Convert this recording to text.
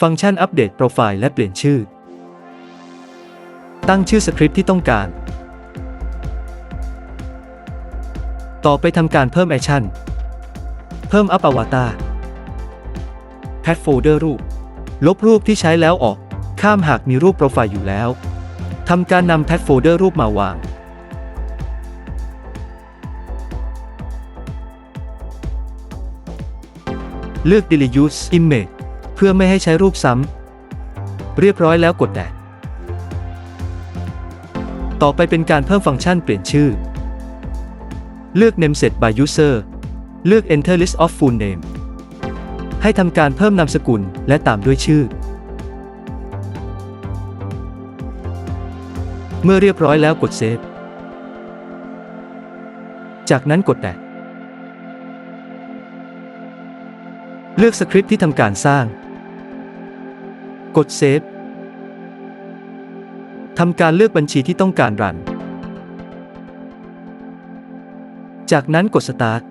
ฟังก์ชันอัปเดตโปรไฟล์และเปลี่ยนชื่อ ตั้งชื่อสคริปต์ที่ต้องการ ต่อไปทำการเพิ่มแอคชั่น เพิ่มอัพอวตารแพทโฟลเดอร์รูป ลบรูปที่ใช้แล้วออก ข้ามหากมีรูปโปรไฟล์อยู่แล้ว ทำการนำแพทโฟลเดอร์รูปมาวางเลือก delete use image เพื่อไม่ให้ใช้รูปซ้ำ เรียบร้อยแล้วกดแตะต่อไปเป็นการเพิ่มฟังก์ชันเปลี่ยนชื่อ เลือก name set by user เลือก enter list of full name ให้ทำการเพิ่มนามสกุลและตามด้วยชื่อ เมื่อเรียบร้อยแล้วกดเซฟจากนั้นกดแตะเลือกสคริปต์ที่ทำการสร้าง กดเซฟทำการเลือกบัญชีที่ต้องการรัน จากนั้นกดสตาร์ท